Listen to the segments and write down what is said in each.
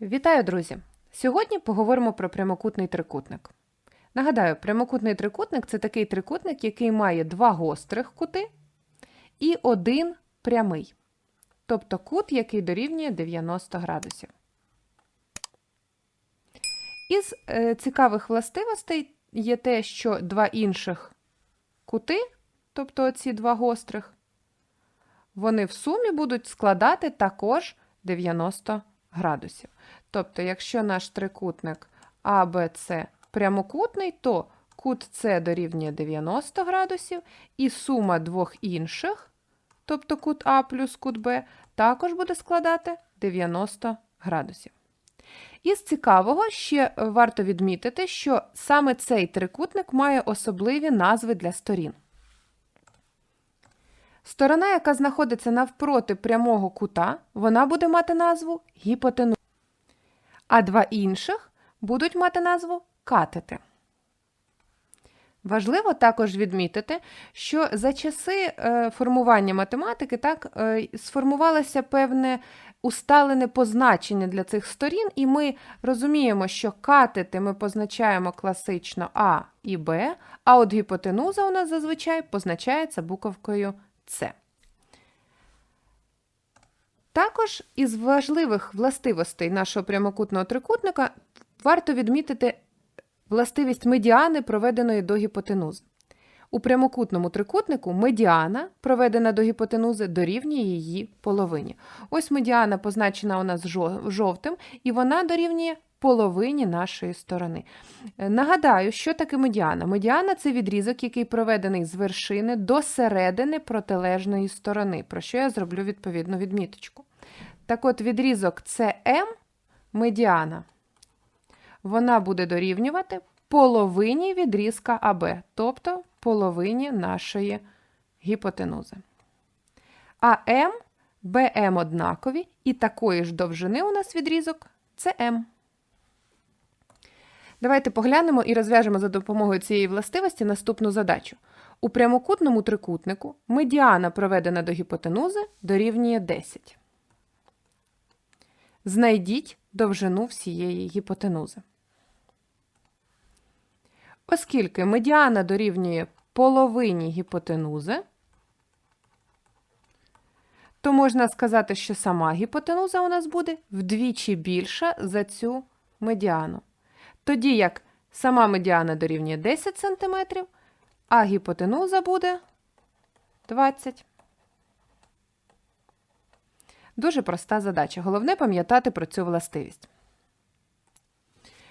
Вітаю, друзі! Сьогодні поговоримо про прямокутний трикутник. Нагадаю, прямокутний трикутник це такий трикутник, який має два гострих кути і один прямий, тобто кут, який дорівнює 90 градусів. Із е, цікавих властивостей є те, що два інших кути, тобто ці два гострих, вони в сумі будуть складати також 90 градусів. Тобто, якщо наш трикутник АБЦ прямокутний, то кут С дорівнює 90 градусів, і сума двох інших, тобто кут А плюс кут Б, також буде складати 90 градусів. Із цікавого ще варто відмітити, що саме цей трикутник має особливі назви для сторін. Сторона, яка знаходиться навпроти прямого кута, вона буде мати назву гіпотенуза. А два інших будуть мати назву катети. Важливо також відмітити, що за часи е, формування математики так, е, сформувалося певне усталене позначення для цих сторін, і ми розуміємо, що катети ми позначаємо класично А і Б, а от гіпотенуза у нас зазвичай позначається буковкою С. Також із важливих властивостей нашого прямокутного трикутника варто відмітити властивість медіани, проведеної до гіпотенузи. У прямокутному трикутнику медіана, проведена до гіпотенузи, дорівнює її половині. Ось медіана позначена у нас жовтим, і вона дорівнює половині нашої сторони. Нагадаю, що таке медіана? Медіана це відрізок, який проведений з вершини до середини протилежної сторони, про що я зроблю відповідну відміточку. Так от, відрізок CM медіана, вона буде дорівнювати половині відрізка АБ, тобто половині нашої гіпотенузи. А М, БМ однакові, і такої ж довжини у нас відрізок це М. Давайте поглянемо і розв'яжемо за допомогою цієї властивості наступну задачу. У прямокутному трикутнику медіана, проведена до гіпотенузи, дорівнює 10. Знайдіть довжину всієї гіпотенузи. Оскільки медіана дорівнює половині гіпотенузи, то можна сказати, що сама гіпотенуза у нас буде вдвічі більша за цю медіану. Тоді як сама медіана дорівнює 10 см, а гіпотенуза буде 20 Дуже проста задача. Головне пам'ятати про цю властивість.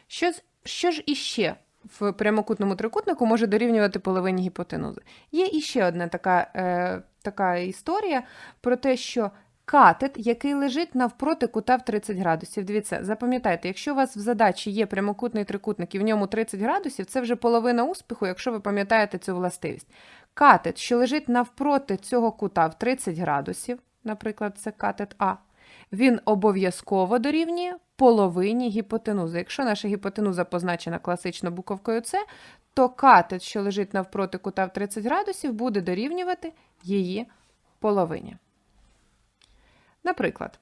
Що, що ж іще в прямокутному трикутнику може дорівнювати половині гіпотенузи? Є іще одна така, е, така історія про те, що катет, який лежить навпроти кута в 30 градусів. Дивіться, запам'ятайте, якщо у вас в задачі є прямокутний трикутник і в ньому 30 градусів, це вже половина успіху, якщо ви пам'ятаєте цю властивість. Катет, що лежить навпроти цього кута в 30 градусів, наприклад, це катет А, він обов'язково дорівнює половині гіпотенузи. Якщо наша гіпотенуза позначена класично буковкою С, то катет, що лежить навпроти кута в 30 градусів, буде дорівнювати її половині. Наприклад,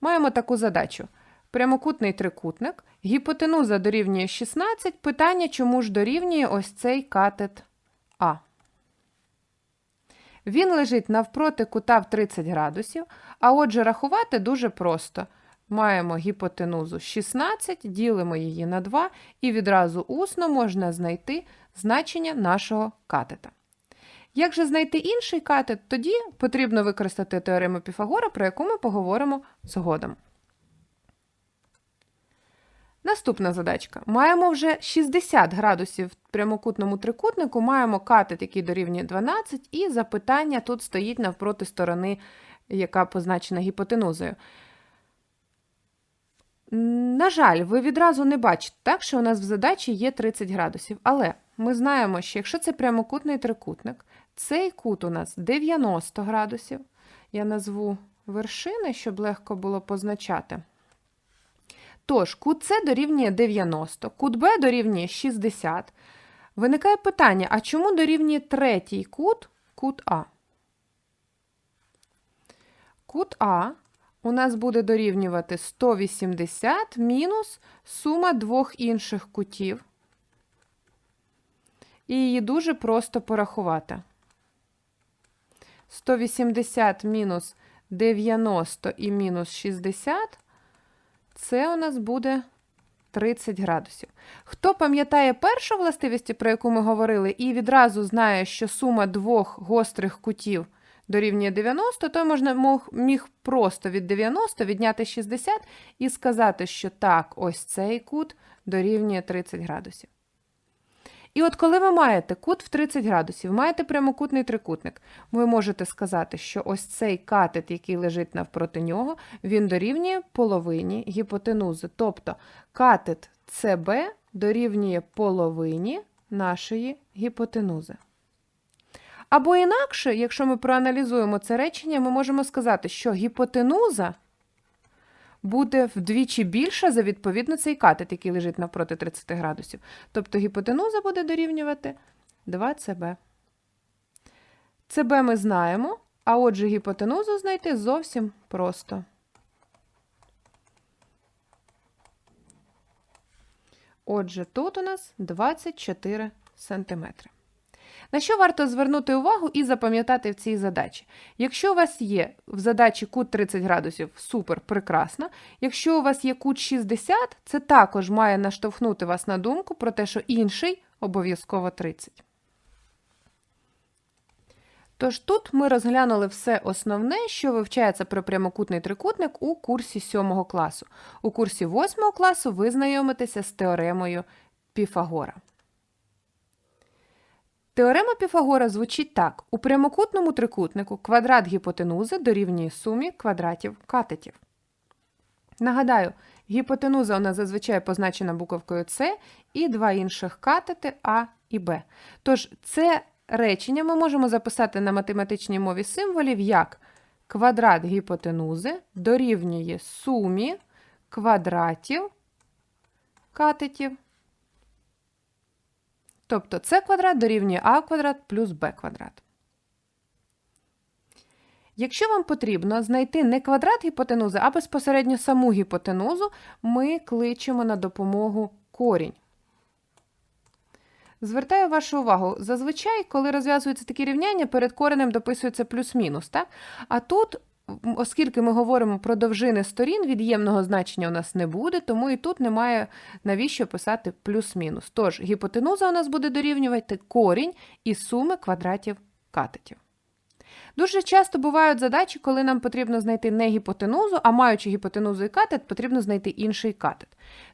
маємо таку задачу. Прямокутний трикутник, гіпотенуза дорівнює 16, питання, чому ж дорівнює ось цей катет А. Він лежить навпроти кута в 30 градусів, а отже, рахувати дуже просто. Маємо гіпотенузу 16, ділимо її на 2, і відразу усно можна знайти значення нашого катета. Як же знайти інший катет, тоді потрібно використати теорему Піфагора, про яку ми поговоримо згодом. Наступна задачка. Маємо вже 60 градусів в прямокутному трикутнику, маємо катет, який дорівнює 12, і запитання тут стоїть навпроти сторони, яка позначена гіпотенузою. На жаль, ви відразу не бачите, так, що у нас в задачі є 30 градусів. Але ми знаємо, що якщо це прямокутний трикутник, цей кут у нас 90 градусів. Я назву вершини, щоб легко було позначати. Тож, кут С дорівнює 90, кут Б дорівнює 60. Виникає питання: а чому дорівнює третій кут кут А? Кут А у нас буде дорівнювати 180 мінус сума двох інших кутів. І її дуже просто порахувати. 180 мінус 90 і мінус 60 це у нас буде 30 градусів. Хто пам'ятає першу властивість, про яку ми говорили, і відразу знає, що сума двох гострих кутів дорівнює 90, той можна міг просто від 90 відняти 60 і сказати, що так, ось цей кут дорівнює 30 градусів. І от коли ви маєте кут в 30 градусів, маєте прямокутний трикутник, ви можете сказати, що ось цей катет, який лежить навпроти нього, він дорівнює половині гіпотенузи. Тобто катет СБ дорівнює половині нашої гіпотенузи. Або інакше, якщо ми проаналізуємо це речення, ми можемо сказати, що гіпотенуза буде вдвічі більша за відповідно цей катет, який лежить навпроти 30 градусів. Тобто гіпотенуза буде дорівнювати 2cb. CB ми знаємо, а отже, гіпотенузу знайти зовсім просто. Отже, тут у нас 24 сантиметри. На що варто звернути увагу і запам'ятати в цій задачі? Якщо у вас є в задачі кут 30 градусів, супер, прекрасно. Якщо у вас є кут 60, це також має наштовхнути вас на думку про те, що інший обов'язково 30. Тож тут ми розглянули все основне, що вивчається про прямокутний трикутник у курсі 7 класу. У курсі 8 класу ви знайомитеся з теоремою Піфагора. Теорема Піфагора звучить так: у прямокутному трикутнику квадрат гіпотенузи дорівнює сумі квадратів катетів. Нагадаю, гіпотенуза у нас зазвичай позначена буковкою С і два інших катети А і Б. Тож це речення ми можемо записати на математичній мові символів як квадрат гіпотенузи дорівнює сумі квадратів катетів. Тобто С квадрат дорівнює А квадрат плюс Б квадрат. Якщо вам потрібно знайти не квадрат гіпотенузи, а безпосередньо саму гіпотенузу, ми кличемо на допомогу корінь. Звертаю вашу увагу, зазвичай, коли розв'язуються такі рівняння, перед коренем дописується плюс-мінус. так? А тут, оскільки ми говоримо про довжини сторін, від'ємного значення у нас не буде, тому і тут немає навіщо писати плюс-мінус. Тож, гіпотенуза у нас буде дорівнювати корінь із суми квадратів катетів. Дуже часто бувають задачі, коли нам потрібно знайти не гіпотенузу, а маючи гіпотенузу і катет, потрібно знайти інший катет.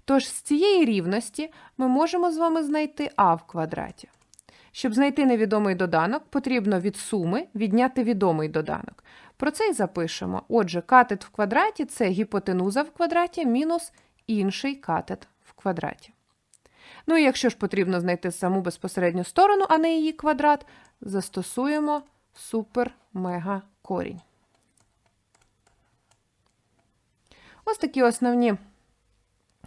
Тож з цієї рівності ми можемо з вами знайти а в квадраті. Щоб знайти невідомий доданок, потрібно від суми відняти відомий доданок. Про це й запишемо. Отже, катет в квадраті це гіпотенуза в квадраті мінус інший катет в квадраті. Ну і якщо ж потрібно знайти саму безпосередню сторону, а не її квадрат, застосуємо супер-мега корінь. Ось такі основні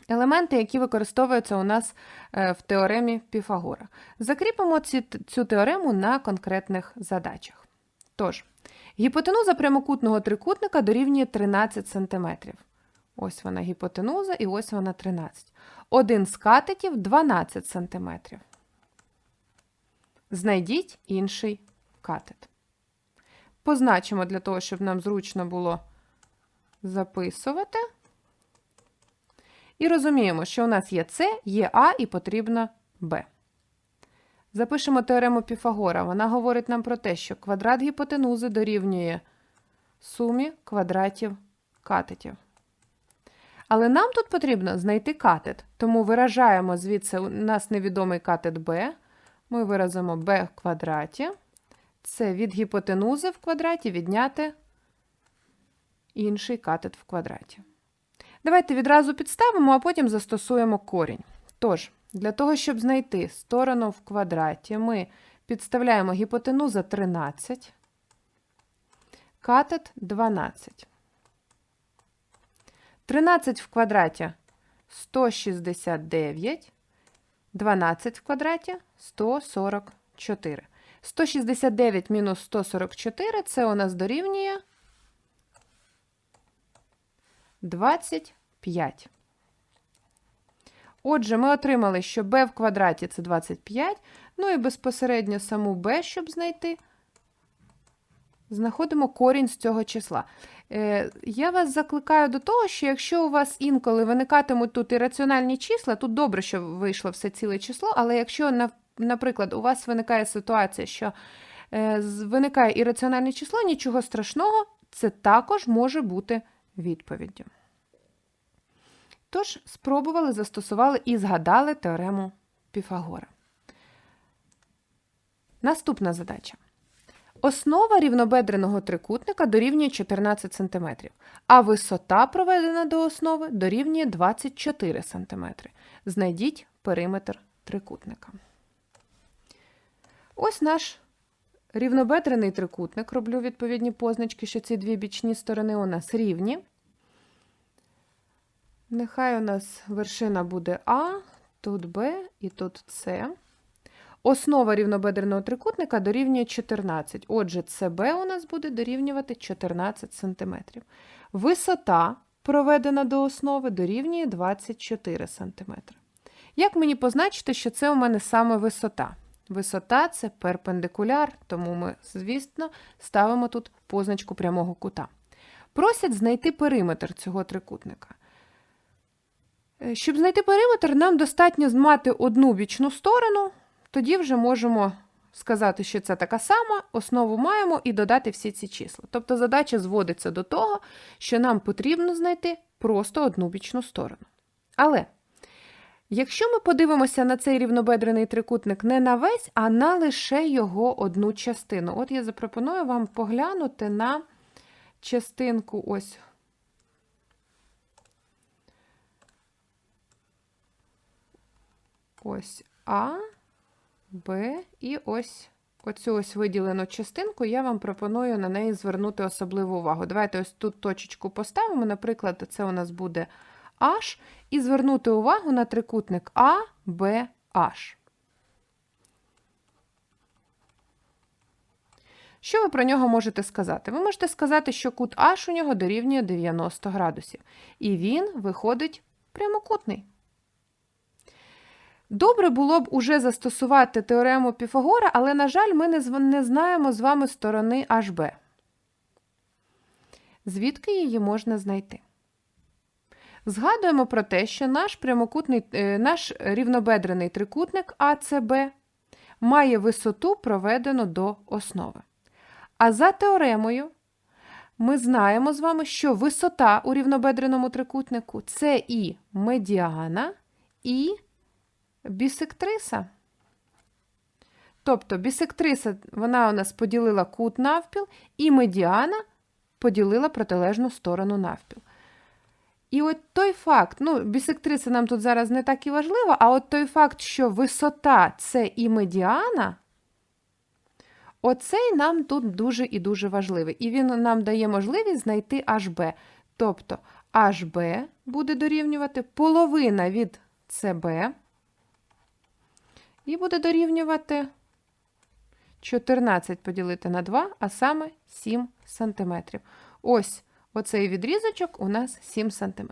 елементи, які використовуються у нас е, в теоремі Піфагора. Закріпимо цю теорему на конкретних задачах. Тож, гіпотенуза прямокутного трикутника дорівнює 13 см. Ось вона гіпотенуза і ось вона 13. Один з катетів 12 см. Знайдіть інший катет. Позначимо для того, щоб нам зручно було записувати. І розуміємо, що у нас є С, є А і потрібно Б. Запишемо теорему Піфагора. Вона говорить нам про те, що квадрат гіпотенузи дорівнює сумі квадратів катетів. Але нам тут потрібно знайти катет, тому виражаємо звідси у нас невідомий катет b. Ми виразимо b в квадраті. Це від гіпотенузи в квадраті відняти інший катет в квадраті. Давайте відразу підставимо, а потім застосуємо корінь. Тож, для того, щоб знайти сторону в квадраті, ми підставляємо гіпотенуза 13, катет 12. 13 в квадраті 169, 12 в квадраті 144. 169 мінус 144 це у нас дорівнює 25. Отже, ми отримали, що b в квадраті це 25. Ну і безпосередньо саму b, щоб знайти, знаходимо корінь з цього числа. Е, Я вас закликаю до того, що якщо у вас інколи виникатимуть тут ірраціональні числа, тут добре, що вийшло все ціле число, але якщо, наприклад, у вас виникає ситуація, що е, виникає ірраціональне число, нічого страшного, це також може бути відповіддю. Тож, спробували, застосували і згадали теорему Піфагора. Наступна задача. Основа рівнобедреного трикутника дорівнює 14 см, а висота, проведена до основи, дорівнює 24 см. Знайдіть периметр трикутника. Ось наш рівнобедрений трикутник. Роблю відповідні позначки, що ці дві бічні сторони у нас рівні. Нехай у нас вершина буде А, тут Б і тут С. Основа рівнобедреного трикутника дорівнює 14. Отже, СБ у нас буде дорівнювати 14 см. Висота, проведена до основи, дорівнює 24 см. Як мені позначити, що це у мене саме висота? Висота це перпендикуляр, тому ми, звісно, ставимо тут позначку прямого кута. Просять знайти периметр цього трикутника. Е, Щоб знайти периметр, нам достатньо мати одну бічну сторону, тоді вже можемо сказати, що це така сама, основу маємо і додати всі ці числа. Тобто задача зводиться до того, що нам потрібно знайти просто одну бічну сторону. Але якщо ми подивимося на цей рівнобедрений трикутник не на весь, а на лише його одну частину. От я запропоную вам поглянути на частинку ось ось А, Б і ось оцю ось виділену частинку, я вам пропоную на неї звернути особливу увагу. Давайте ось тут точечку поставимо, наприклад, це у нас буде H, і звернути увагу на трикутник А, Б, H. Що ви про нього можете сказати? Ви можете сказати, що кут H у нього дорівнює 90 градусів, і він виходить прямокутний. Добре було б уже застосувати теорему Піфагора, але, на жаль, ми не, знаємо з вами сторони HB. Звідки її можна знайти? Згадуємо про те, що наш прямокутний, е, наш рівнобедрений трикутник АЦБ має висоту, проведену до основи. А за теоремою ми знаємо з вами, що висота у рівнобедреному трикутнику це і медіана, і бісектриса. Тобто бісектриса вона у нас поділила кут навпіл, і медіана поділила протилежну сторону навпіл. І от той факт, ну, бісектриса нам тут зараз не так і важлива, а от той факт, що висота це і медіана, оцей нам тут дуже і дуже важливий. І він нам дає можливість знайти HB. Тобто HB буде дорівнювати половина від CB і буде дорівнювати 14 поділити на 2, а саме 7 см. Ось оцей відрізочок у нас 7 см.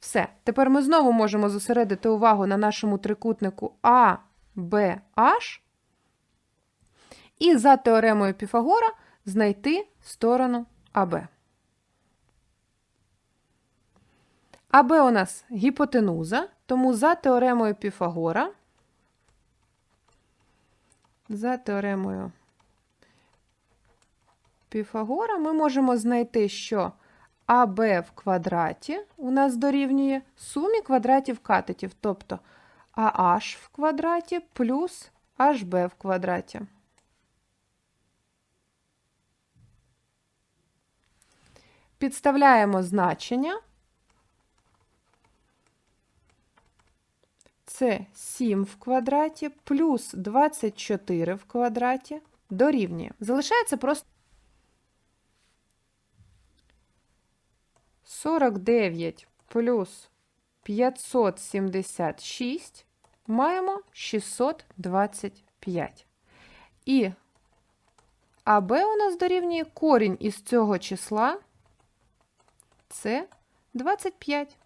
Все. Тепер ми знову можемо зосередити увагу на нашому трикутнику ABH і за теоремою Піфагора знайти сторону АБ. АБ у нас гіпотенуза, тому за теоремою Піфагора за теоремою Піфагора ми можемо знайти, що АБ в квадраті у нас дорівнює сумі квадратів катетів, тобто АH в квадраті плюс HB в квадраті. Підставляємо значення. Це 7 в квадраті плюс 24 в квадраті дорівнює. Залишається просто 49 плюс 576 маємо 625. І АБ у нас дорівнює корінь із цього числа це 25.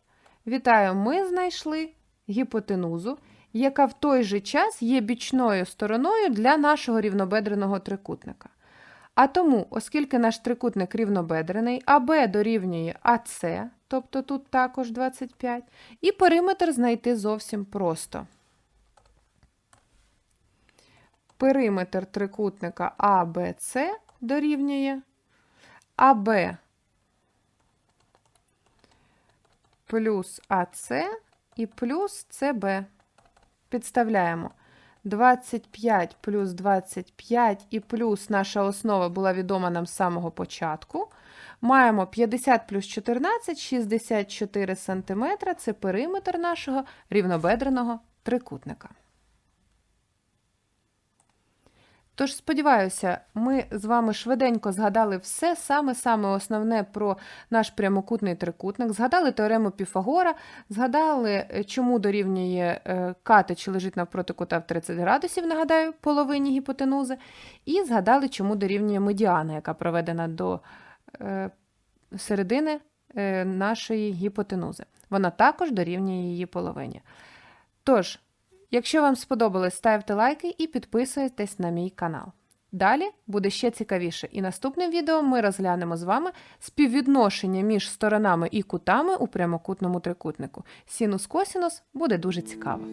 Вітаю, ми знайшли гіпотенузу, яка в той же час є бічною стороною для нашого рівнобедреного трикутника. А тому, оскільки наш трикутник рівнобедрений, АБ дорівнює АС, тобто тут також 25, і периметр знайти зовсім просто. Периметр трикутника АБЦ дорівнює АБ плюс АС і плюс СБ. Підставляємо 25 плюс 25 і плюс наша основа була відома нам з самого початку. Маємо 50 плюс 14, 64 см. Це периметр нашого рівнобедреного трикутника. Тож, сподіваюся, ми з вами швиденько згадали все саме-саме основне про наш прямокутний трикутник, згадали теорему Піфагора, згадали, е, чому дорівнює е, кати, чи лежить навпроти кута в 30 градусів, нагадаю, половині гіпотенузи, і згадали, чому дорівнює медіана, яка проведена до е, середини е, нашої гіпотенузи. Вона також дорівнює її половині. Тож, Якщо вам сподобалось, ставте лайки і підписуйтесь на мій канал. Далі буде ще цікавіше, і наступним відео ми розглянемо з вами співвідношення між сторонами і кутами у прямокутному трикутнику. Синус-косінус буде дуже цікаво.